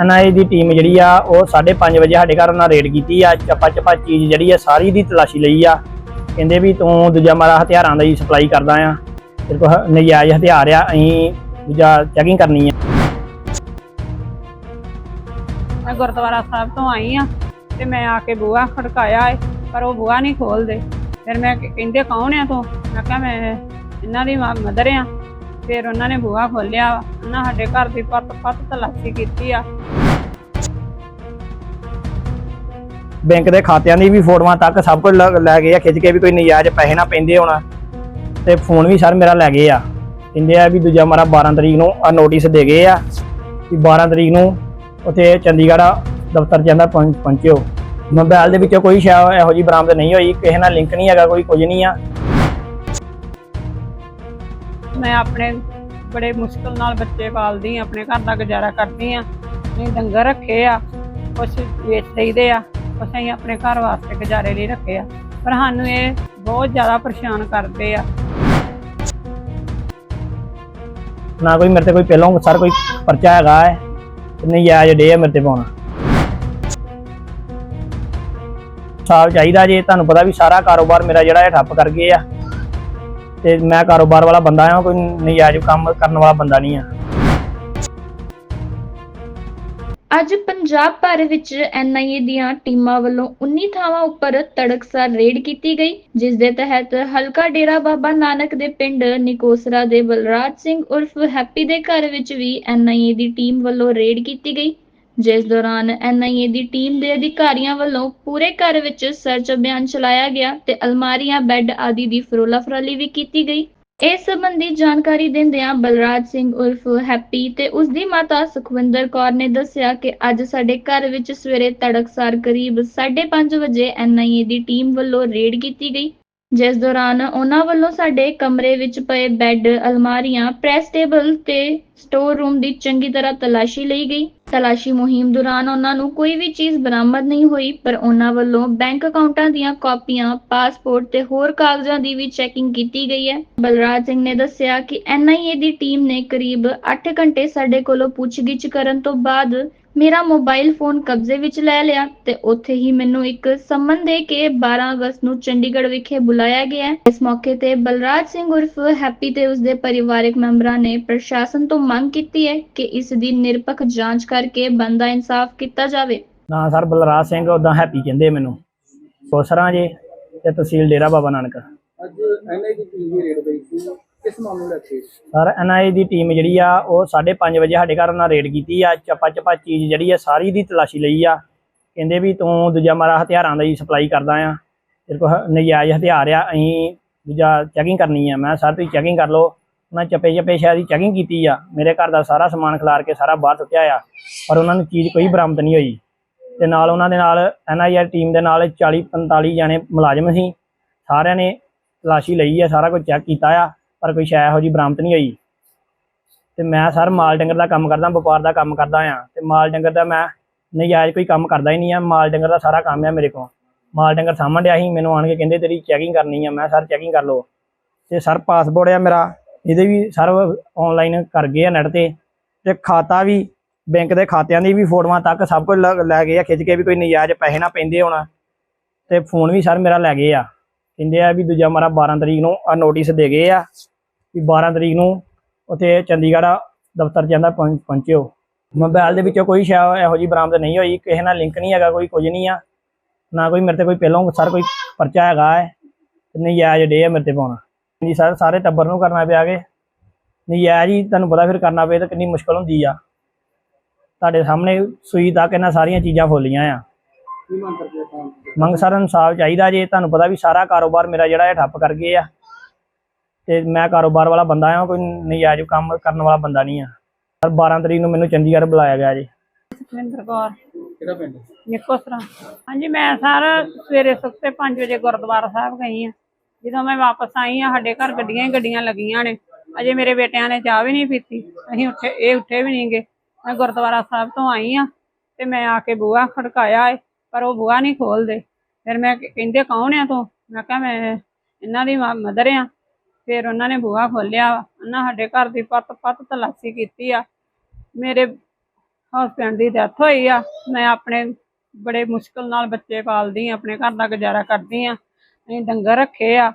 NI ਦੀ team ਜਿਹੜੀ ਆ, ਉਹ 5:30 ਵਜੇ ਸਾਡੇ ਘਰ ਉਹਨਾਂ ਰੇਡ ਕੀਤੀ ਆ। ਚੱਪਾ ਚੱਪਾ ਚੀਜ਼ ਜਿਹੜੀ ਆ, ਸਾਰੀ ਦੀ ਤਲਾਸ਼ੀ ਲਈ ਆ। ਕਹਿੰਦੇ ਵੀ ਤੂੰ ਦੂਜਾ ਮਾਰਾ ਹਥਿਆਰਾਂ ਦਾ ਹੀ ਸਪਲਾਈ ਕਰਦਾ ਆ। ਤੇਰੇ ਕੋਲ ਨਜਾਇਜ਼ ਹਥਿਆਰ ਆ, ਅਸੀਂ ਦੂਜਾ ਚੈਕਿੰਗ ਕਰਨੀ ਆ। ਮੈਂ ਗੁਰਦੁਆਰਾ ਸਾਹਿਬ ਤੋਂ ਆਈ ਆ ਤੇ ਮੈਂ ਆ ਕੇ ਬੂਹਾ ਖੜਕਾਇਆ ਏ, ਪਰ ਉਹ ਬੂਹਾ ਨਹੀਂ ਖੋਲਦੇ। ਫਿਰ ਮੈਂ ਕਹਿੰਦੇ ਕੌਣ ਆ ਤੂੰ? ਮੈਂ ਕਿਹਾ ਮੈਂ ਇਹਨਾਂ ਦੀ ਮਦਰ ਆ। ਫਿਰ ਉਹਨਾਂ ਨੇ ਬੂਹਾ ਖੋਲਿਆ ਉਹਨਾਂ ਸਾਡੇ ਘਰ ਦੀ ਪੱਤ ਪੱਤ ਤਲਾਸ਼ੀ ਕੀਤੀ ਆ। ਬੈਂਕ ਦੇ ਖਾਤਿਆਂ ਦੀ ਵੀ ਫੋਟੋਆਂ ਤੱਕ ਸਭ ਕੁਝ ਲੈ ਗਏ ਆ। ਖਿੱਚ ਕੇ ਵੀ ਕੋਈ ਨਜਾਇਜ਼ ਪੈਸੇ ਨਾ ਪੈਂਦੇ ਹੋਣਾ। ਤੇ ਫੋਨ ਵੀ ਸਰ ਮੇਰਾ ਲੈ ਗਏ ਆ। ਕਹਿੰਦੇ ਆ ਵੀ ਦੂਜਾ ਮਾਰਾ 12 ਤਰੀਕ ਨੂੰ ਆ ਨੋਟਿਸ ਦੇ ਗਏ ਆ ਕਿ 12 ਤਰੀਕ ਨੂੰ ਉੱਥੇ ਚੰਡੀਗੜ੍ਹ ਦਫ਼ਤਰ ਜਾਂਦਾ ਪਹੁੰਚਿਓ। ਮੋਬਾਈਲ ਦੇ ਵਿੱਚੋਂ ਕੋਈ ਸ਼ੈ ਇਹੋ ਜੀ ਬਰਾਮਦ ਨਹੀਂ ਹੋਈ। ਕਿਸੇ ਨਾਲ ਲਿੰਕ ਨਹੀਂ ਹੈਗਾ, ਕੋਈ ਕੁਝ ਨਹੀਂ ਆ। ਮੈਂ ਆਪਣੇ ਬੜੇ ਮੁਸ਼ਕਲ ਨਾਲ ਬੱਚੇ ਪਾਲਦੀ ਆ ਆਪਣੇ ਘਰ ਦਾ ਗੁਜ਼ਾਰਾ ਕਰਦੀ ਆ ਨਹੀਂ ਡੰਗਰ ਰੱਖੇ ਆ, ਕੁਛ ਵੇਚ ਦਈਦੇ ਆ, ਕੁਛ ਅਸੀਂ ਆਪਣੇ ਘਰ ਵਾਸਤੇ ਗੁਜ਼ਾਰੇ ਲਈ ਰੱਖੇ ਆ। ਪਰ ਸਾਨੂੰ ਇਹ ਬਹੁਤ ਜ਼ਿਆਦਾ ਪਰੇਸ਼ਾਨ ਕਰਦੇ ਆ। ਨਾ ਕੋਈ ਮੇਰੇ ਤੇ ਕੋਈ ਪਹਿਲਾਂ ਸਰ ਕੋਈ ਪਰਚਾ ਹੈਗਾ ਹੈ ਨਹੀਂ ਆ ਜਿਹੜੇ ਆ ਮੇਰੇ ਤੇ ਪਾਉਣਾ। ਸਾਲ ਚਾਹੀਦਾ ਜੇ, ਤੁਹਾਨੂੰ ਪਤਾ ਵੀ ਸਾਰਾ ਕਾਰੋਬਾਰ ਮੇਰਾ ਜਿਹੜਾ ਇਹ ਠੱਪ ਕਰ ਗਏ ਆ। ਤੇ ਮੈਂ ਕਾਰੋਬਾਰ ਵਾਲਾ ਬੰਦਾ ਆ, ਕੋਈ ਨਜਾਇਜ਼ ਕੰਮ ਕਰਨ ਵਾਲਾ ਬੰਦਾ ਨਹੀਂ ਆ। ਅੱਜ ਪੰਜਾਬ ਭਰ ਵਿੱਚ ਐਨਆਈਏ ਦੀਆਂ ਟੀਮਾਂ ਵੱਲੋਂ 19 ਥਾਵਾਂ ਉੱਪਰ ਤੜਕਸਾਰ ਰੇਡ ਕੀਤੀ ਗਈ ਜਿਸ ਦੇ ਤਹਿਤ ਹਲਕਾ ਡੇਰਾ ਬਾਬਾ ਨਾਨਕ ਦੇ ਪਿੰਡ ਨਿਕੋਸਰਾ ਦੇ ਬਲਰਾਜ ਸਿੰਘ ਉਰਫ ਹੈਪੀ ਦੇ ਘਰ ਵਿੱਚ ਵੀ ਐਨਆਈਏ ਦੀ ਟੀਮ ਵੱਲੋਂ ਰੇਡ ਕੀਤੀ ਗਈ। ਜਿਸ ਦੌਰਾਨ ਐਨਆਈਏ ਦੀ ਟੀਮ ਦੇ ਅਧਿਕਾਰੀਆਂ ਵੱਲੋਂ ਪੂਰੇ ਘਰ ਵਿੱਚ ਸਰਚ ਅਭਿਆਨ ਚਲਾਇਆ ਗਿਆ ਤੇ ਅਲਮਾਰੀਆਂ, ਬੈੱਡ ਆਦਿ ਦੀ ਫਰੋਲਾ ਫਰਾਲੀ ਵੀ ਕੀਤੀ ਗਈ। ਇਸ ਸੰਬੰਧੀ ਜਾਣਕਾਰੀ ਦਿੰਦਿਆਂ ਬਲਰਾਜ ਸਿੰਘ ਉਰਫ ਹੈਪੀ ਤੇ ਉਸ ਦੀ ਮਾਤਾ ਸੁਖਵਿੰਦਰ ਕੌਰ ਨੇ ਦੱਸਿਆ ਕਿ ਅੱਜ ਸਾਡੇ ਘਰ ਵਿੱਚ ਸਵੇਰੇ ਤੜਕਸਾਰ ਕਰੀਬ 5:30 ਵਜੇ ਐਨਆਈਏ ਦੀ ਟੀਮ ਵੱਲੋਂ ਰੇਡ ਕੀਤੀ ਗਈ। ਜਿਸ ਦੌਰਾਨ ਉਹਨਾਂ ਵੱਲੋਂ ਸਾਡੇ ਕਮਰੇ ਵਿੱਚ ਪਏ ਬੈੱਡ, ਅਲਮਾਰੀਆਂ, ਪ੍ਰੈਸ ਟੇਬਲ ਤੇ ਸਟੋਰ ਰੂਮ ਦੀ ਚੰਗੀ ਤਰ੍ਹਾਂ ਤਲਾਸ਼ੀ ਲਈ ਗਈ। ਤਲਾਸ਼ੀ ਮੁਹਿੰਮ ਦੌਰਾਨ ਉਹਨਾਂ ਨੂੰ ਕੋਈ ਵੀ ਚੀਜ਼ ਬਰਾਮਦ ਨਹੀਂ ਹੋਈ, ਪਰ ਉਹਨਾਂ ਵੱਲੋਂ ਬੈਂਕ ਅਕਾਊਂਟਾਂ ਦੀਆਂ ਕਾਪੀਆਂ, ਪਾਸਪੋਰਟ ਤੇ ਹੋਰ ਕਾਗਜ਼ਾਂ ਦੀ ਵੀ ਚੈਕਿੰਗ ਕੀਤੀ ਗਈ ਹੈ। ਬਲਰਾਜ ਸਿੰਘ ਨੇ ਦੱਸਿਆ ਕਿ ਐਨਆਈਏ ਦੀ ਟੀਮ ਨੇ ਕਰੀਬ 8 ਘੰਟੇ ਸਾਡੇ ਕੋਲੋਂ ਪੁੱਛਗਿੱਛ ਕਰਨ ਤੋਂ ਬਾਅਦ ਮੇਰਾ ਮੋਬਾਈਲ ਫੋਨ ਕਬਜ਼ੇ ਵਿੱਚ ਲੈ ਲਿਆ ਤੇ ਉੱਥੇ ਹੀ ਮੈਨੂੰ ਇੱਕ ਸੰਮਨ ਦੇ ਕੇ 12 ਅਗਸਤ ਨੂੰ ਚੰਡੀਗੜ੍ਹ ਵਿਖੇ ਬੁਲਾਇਆ ਗਿਆ। ਇਸ ਮੌਕੇ ਤੇ ਬਲਰਾਜ ਸਿੰਘ ਉਰਫ ਹੈਪੀ ਤੇ ਉਸਦੇ ਪਰਿਵਾਰਕ ਮੈਂਬਰਾਂ ਨੇ ਪ੍ਰਸ਼ਾਸਨ ਤੋਂ ਮੰਗ ਕੀਤੀ ਹੈ ਕਿ ਇਸ ਦੀ ਨਿਰਪੱਖ ਜਾਂਚ ਕਰਕੇ ਬੰਦਾ ਇਨਸਾਫ ਕੀਤਾ ਜਾਵੇ। ਨਾ ਸਰ ਬਲਰਾਜ ਸਿੰਘ ਉਦਾਂ ਹੈਪੀ ਕਹਿੰਦੇ ਮੈਨੂੰ। ਕੋਸਰਾਂ ਜੇ ਤੇ ਤਹਿਸੀਲ ਡੇਰਾ ਬਾਬਾ ਨਾਨਕ। ਅੱਜ ਐਨਆਈ ਦੀ ਟੀਮ ਦੀ ਰੇਡ ਪਈ ਸੀ। ਕਿਸ ਮਾਮਲੇ ਨੂੰ ਲੈ ਕੇ ਸਰ ਐਨਆਈ ਦੀ ਟੀਮ ਜਿਹੜੀ ਆ, ਉਹ 5:30 ਵਜੇ ਸਾਡੇ ਘਰ ਉਹਨਾਂ ਰੇਡ ਕੀਤੀ ਆ, ਚੱਪਾ ਚੱਪਾ ਚੀਜ਼ ਜਿਹੜੀ ਆ ਸਾਰੀ ਦੀ ਤਲਾਸ਼ੀ ਲਈ ਆ। ਕਹਿੰਦੇ ਵੀ ਤੂੰ ਦੂਜਾ ਮਾਰਾ ਹਥਿਆਰਾਂ ਦਾ ਹੀ ਸਪਲਾਈ ਕਰਦਾ ਆ। ਤੇਰੇ ਕੋਲ ਨਜਾਇਜ਼ ਹਥਿਆਰ ਆ, ਅਸੀਂ ਦੂਜਾ ਚੈਕਿੰਗ ਕਰਨੀ ਆ। ਮੈਂ ਸਰ, ਤੁਸੀਂ ਚੈਕਿੰਗ ਕਰ ਲਓ। ਉਹਨਾਂ ਚੱਪੇ ਚੱਪੇ ਸ਼ਾਇਦ ਦੀ ਚੈਕਿੰਗ ਕੀਤੀ ਆ। ਮੇਰੇ ਘਰ ਦਾ ਸਾਰਾ ਸਮਾਨ ਖਿਲਾਰ ਕੇ ਸਾਰਾ ਬਾਹਰ ਸੁੱਟਿਆ ਆ, ਪਰ ਉਹਨਾਂ ਨੂੰ ਚੀਜ਼ ਕੋਈ ਬਰਾਮਦ ਨਹੀਂ ਹੋਈ। ਤੇ ਨਾਲ ਉਹਨਾਂ ਦੇ ਨਾਲ ਐਨਆਈਆਰ ਟੀਮ ਦੇ ਨਾਲ 40 45 ਜਾਣੇ ਮੁਲਾਜ਼ਮ ਸੀ। ਸਾਰਿਆਂ ਨੇ ਤਲਾਸ਼ੀ ਲਈ ਆ, ਸਾਰਾ ਕੁਝ ਚੈੱਕ ਕੀਤਾ ਆ। ਪਰ ਕੋਈ ਸ਼ੈ ਇਹੋ ਜੀ ਬਰਾਮਦ ਨਹੀਂ ਹੋਈ ਤੇ ਮੈਂ ਸਰ ਮਾਲ ਡੰਗਰ ਦਾ ਕੰਮ ਕਰਦਾ, ਵਪਾਰ ਦਾ ਕੰਮ ਕਰਦਾ ਆ। ਤੇ ਮਾਲ ਡੰਗਰ ਦਾ ਮੈਂ ਨਜਾਇਜ਼ ਕੋਈ ਕੰਮ ਕਰਦਾ ਹੀ ਨਹੀਂ ਆ। ਮਾਲ ਡੰਗਰ ਦਾ ਸਾਰਾ ਕੰਮ ਆ ਮੇਰੇ ਕੋਲ। ਮਾਲ ਡੰਗਰ ਸਾਂਭਣ ਡਿਆ ਸੀ, ਮੈਨੂੰ ਆਣ ਕੇ ਕਹਿੰਦੇ ਤੇਰੀ ਚੈਕਿੰਗ ਕਰਨੀ ਆ। ਮੈਂ ਸਰ ਚੈਕਿੰਗ ਕਰ ਲਓ। ਤੇ ਸਰ ਪਾਸਪੋਰਟ ਆ ਮੇਰਾ। ਇਹਦੇ ਵੀ ਸਰ ਆਨਲਾਈਨ ਕਰ ਗਏ ਆ ਨੈਟ ਤੇ। ਤੇ ਖਾਤਾ ਵੀ ਬੈਂਕ ਦੇ ਖਾਤਿਆਂ ਦੀ ਵੀ ਫੋਟੋਆਂ ਤੱਕ ਸਭ ਕੁਝ ਲ- ਲੈ ਗਏ ਆ। ਖਿੱਚ ਕੇ ਵੀ ਕੋਈ ਨਜਾਇਜ਼ ਪੈਸੇ ਨਾ ਪੈਂਦੇ ਹੋਣਾ। ਤੇ ਫੋਨ ਵੀ ਸਰ ਮੇਰਾ ਲੈ ਗਏ ਆ। ਕਹਿੰਦੇ ਆ ਵੀ ਦੂਜਾ ਮਾਰਾ 12 ਤਰੀਕ ਨੂੰ ਆ ਨੋਟਿਸ ਦੇ ਗਏ ਆ ਵੀ 12 ਤਰੀਕ ਨੂੰ ਉੱਥੇ ਚੰਡੀਗੜ੍ਹ ਦਫ਼ਤਰ ਜਾਂਦਾ ਪਹੁੰ- ਪਹੁੰਚਿਓ। ਮੋਬਾਈਲ ਦੇ ਵਿੱਚੋਂ ਕੋਈ ਸ਼ਾਇ ਇਹੋ ਜੀ ਬਰਾਮਦ ਨਹੀਂ ਹੋਈ, ਕਿਸੇ ਨਾਲ ਲਿੰਕ ਨਹੀਂ ਹੈਗਾ, ਕੋਈ ਕੁਝ ਨਹੀਂ ਆ। ਨਾ ਕੋਈ ਮੇਰੇ ਤੇ ਕੋਈ ਪਹਿਲਾਂ ਸਰ ਕੋਈ ਪਰਚਾ ਹੈਗਾ ਹੈ ਨਹੀਂ ਨਜਾਇਜ਼ ਡੇ ਆ ਮੇਰੇ ਤੇ ਪਾਉਣਾ। ਜੀ ਸਰ, ਸਾਰੇ ਟੱਬਰ ਨੂੰ ਕਰਨਾ ਪਿਆ ਕੇ। ਨਜਾਇਜ਼ ਜੀ ਤੁਹਾਨੂੰ ਪਤਾ ਫਿਰ ਕਰਨਾ ਪਏ ਤਾਂ ਕਿੰਨੀ ਮੁਸ਼ਕਲ ਹੁੰਦੀ ਆ। ਤੁਹਾਡੇ ਸਾਹਮਣੇ ਸੂਈ ਤੱਕ ਇਹਨਾਂ ਸਾਰੀਆਂ ਚੀਜ਼ਾਂ ਫੋਲੀਆਂ ਆ। ਕੀ ਮੰਗ ਕਰਦੇ ਆਪਾਂ? ਮੰਗ ਸਰ ਇਨਸਾਫ ਚਾਹੀਦਾ ਜੇ। ਤੁਹਾਨੂੰ ਪਤਾ ਵੀ ਸਾਰਾ ਕਾਰੋਬਾਰ ਮੇਰਾ ਜਿਹੜਾ ਇਹ ਠੱਪ ਕਰ ਗਏ ਆ। ਤੇ ਮੈਂ ਕਾਰੋਬਾਰ ਵਾਲਾ ਬੰਦਾ ਆ ਕੋਈ ਨਜਾਇਜ਼ ਕੰਮ ਕਰਨ ਵਾਲਾ ਬੰਦਾ ਨਹੀਂ ਆ। ਸਰ 12 ਤਰੀਕ ਨੂੰ ਮੈਨੂੰ ਚੰਡੀਗੜ੍ਹ ਬੁਲਾਇਆ ਗਿਆ ਜੀ। ਸੁਖਵਿੰਦਰ ਕੌਰ। ਕਿਹੜਾ ਪਿੰਡ? ਨਿਕੋਸਰਾ ਹਾਂਜੀ ਮੈਂ ਸਰ ਸਵੇਰੇ ਸੁੱਤੇ 5 ਵਜੇ ਗੁਰਦੁਆਰਾ ਸਾਹਿਬ ਗਈ ਆ। ਜਦੋਂ ਮੈਂ ਵਾਪਸ ਆਈ ਆ ਸਾਡੇ ਘਰ ਗੱਡੀਆਂ ਹੀ ਗੱਡੀਆਂ ਲੱਗੀਆਂ ਨੇ। ਅਜੇ ਮੇਰੇ ਬੇਟਿਆਂ ਨੇ ਚਾਹ ਵੀ ਨਹੀਂ ਪੀਤੀ। ਅਸੀਂ ਉੱਠੇ ਇਹ ਉੱਠੇ ਵੀ ਨਹੀਂਗੇ ਮੈਂ ਗੁਰਦੁਆਰਾ ਸਾਹਿਬ ਤੋਂ ਆਈ ਆ ਤੇ ਮੈਂ ਆ ਕੇ ਬੂਹਾ ਖੜਕਾਇਆ ਏ। ਪਰ ਉਹ ਬੂਹਾ ਨਹੀਂ ਖੋਲਦੇ। ਫਿਰ ਮੈਂ ਕਹਿੰਦੇ, ਕੌਣ ਆ ਤੂੰ? ਮੈਂ ਕਿਹਾ, ਮੈਂ ਇਹਨਾਂ ਦੀ ਮਦਰ ਆ। ਫਿਰ ਉਹਨਾਂ ਨੇ ਬੂਹਾ ਖੋਲਿਆ ਉਹਨਾਂ ਸਾਡੇ ਘਰ ਦੀ ਪੱਤ ਪੱਤ ਤਲਾਸ਼ੀ ਕੀਤੀ ਆ। ਮੇਰੇ ਹਸਬੈਂਡ ਦੀ ਡੈਥ ਹੋਈ ਆ। ਮੈਂ ਆਪਣੇ ਬੜੇ ਮੁਸ਼ਕਲ ਨਾਲ ਬੱਚੇ ਪਾਲਦੀ ਆ, ਆਪਣੇ ਘਰ ਦਾ ਗੁਜ਼ਾਰਾ ਕਰਦੀ ਆ। ਅਸੀਂ ਡੰਗਰ ਰੱਖੇ ਆ,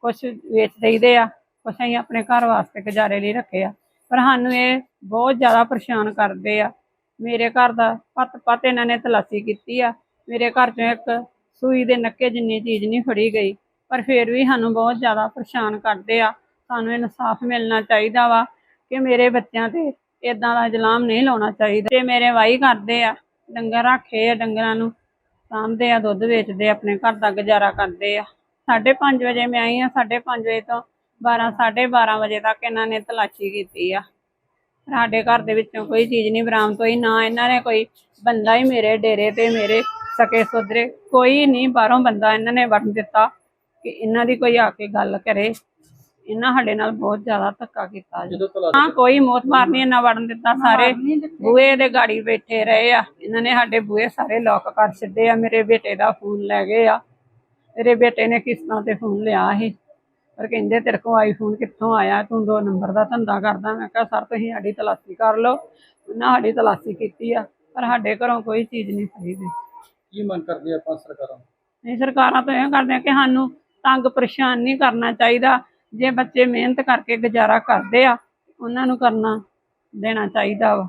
ਕੁਛ ਵੇਚ ਦਈਦੇ ਆ, ਕੁਛ ਅਸੀਂ ਆਪਣੇ ਘਰ ਵਾਸਤੇ ਗੁਜ਼ਾਰੇ ਲਈ ਰੱਖੇ ਆ। ਪਰ ਸਾਨੂੰ ਇਹ ਬਹੁਤ ਜ਼ਿਆਦਾ ਪਰੇਸ਼ਾਨ ਕਰਦੇ ਆ। ਮੇਰੇ ਘਰ ਦਾ ਪੱਤ ਪੱਤ ਇਹਨਾਂ ਨੇ ਤਲਾਸ਼ੀ ਕੀਤੀ ਆ। ਮੇਰੇ ਘਰ ਚੋਂ ਇੱਕ ਸੂਈ ਦੇ ਨੱਕੇ ਜਿੰਨੀ ਚੀਜ਼ ਨਹੀਂ ਫੜੀ ਗਈ, ਪਰ ਫਿਰ ਵੀ ਸਾਨੂੰ ਬਹੁਤ ਜ਼ਿਆਦਾ ਪਰੇਸ਼ਾਨ ਕਰਦੇ ਆ। ਸਾਨੂੰ ਇਨਸਾਫ ਮਿਲਣਾ ਚਾਹੀਦਾ ਵਾ ਕਿ ਮੇਰੇ ਬੱਚਿਆਂ ਤੇ ਇਦਾਂ ਦਾ ਇਲਜ਼ਾਮ ਨਹੀਂ ਲਾਉਣਾ ਚਾਹੀਦਾ। ਤੇ ਮੇਰੇ ਵਾਈ ਕਰਦੇ ਆ, ਡੰਗਰ ਰੱਖੇ ਆ, ਡੰਗਰਾਂ ਨੂੰ ਸਾਂਭਦੇ ਆ, ਦੁੱਧ ਵੇਚਦੇ ਆਪਣੇ ਘਰ ਦਾ ਗੁਜ਼ਾਰਾ ਕਰਦੇ ਆ। 5:30 ਵਜੇ ਮੈਂ ਆਈ ਆ 5:30 ਵਜੇ ਤੋਂ 12 12:30 ਵਜੇ ਤੱਕ ਇਹਨਾਂ ਨੇ ਤਲਾਸ਼ੀ ਕੀਤੀ ਆ। ਸਾਡੇ ਘਰ ਦੇ ਵਿੱਚੋਂ ਕੋਈ ਚੀਜ਼ ਨਹੀਂ ਬਰਾਮਦ ਹੋਈ, ਨਾ ਇਹਨਾਂ ਨੇ ਕੋਈ ਬੰਦਾ ਹੀ ਮੇਰੇ ਡੇਰੇ ਤੇ ਮੇਰੇ ਸਕੇ ਸੋਦਰੇ ਕੋਈ ਨਹੀਂ ਬਾਹਰੋਂ ਬੰਦਾ ਇਹਨਾਂ ਨੇ ਵੜਨ ਦਿੱਤਾ ਕਿ ਇਹਨਾਂ ਦੀ ਕੋਈ ਆ ਕੇ ਗੱਲ ਕਰੇ। ਇਹਨਾਂ ਸਾਡੇ ਨਾਲ ਬਹੁਤ ਜ਼ਿਆਦਾ ਧੱਕਾ ਕੀਤਾ ਜੀ। ਹਾਂ ਕੋਈ ਮੌਤ ਮਾਰਨੀ ਇਹਨਾਂ ਵੜਨ ਦਿੱਤਾ। ਸਾਰੇ ਬੂਹੇ ਦੇ ਗਾੜੀ ਬੈਠੇ ਰਹੇ ਆ। ਇਹਨਾਂ ਨੇ ਸਾਡੇ ਬੂਹੇ ਸਾਰੇ ਲੋਕ ਕਰ ਛੱਡੇ ਆ। ਮੇਰੇ ਬੇਟੇ ਦਾ ਫੋਨ ਲੈ ਗਏ ਆ। ਮੇਰੇ ਬੇਟੇ ਨੇ ਕਿਸ਼ਤਾਂ ਤੇ ਫੋਨ ਲਿਆ ਸੀ। ਪਰ ਕਹਿੰਦੇ ਤੇਰੇ ਕੋਲ ਆਈਫੋਨ ਕਿੱਥੋਂ ਆਇਆ? ਤੂੰ ਦੋ ਨੰਬਰ ਦਾ ਧੰਦਾ ਕਰਦਾ। ਮੈਂ ਕਿਹਾ ਸਰ ਤੁਸੀਂ ਸਾਡੀ ਤਲਾਸ਼ੀ ਕਰ ਲਓ। ਉਹਨਾਂ ਸਾਡੀ ਤਲਾਸ਼ੀ ਕੀਤੀ ਆ। ਪਰ ਸਾਡੇ ਘਰੋਂ ਕੋਈ ਚੀਜ਼ ਨਹੀਂ ਫੜੀ ਗਈ ਕੀ ਮੰਗ ਕਰਦੇ ਆਪਾਂ ਸਰਕਾਰਾਂ ਤੋਂ? ਨਹੀਂ, ਸਰਕਾਰਾਂ ਤੋਂ ਇਹ ਕਰਦੇ ਆ ਕਿ ਸਾਨੂੰ ਤੰਗ ਪਰੇਸ਼ਾਨ ਨਹੀਂ ਕਰਨਾ ਚਾਹੀਦਾ ਜੇ ਬੱਚੇ ਮਿਹਨਤ ਕਰਕੇ ਗੁਜ਼ਾਰਾ ਕਰਦੇ ਆ, ਉਹਨਾਂ ਨੂੰ ਕਰਨਾ ਦੇਣਾ ਚਾਹੀਦਾ ਵਾ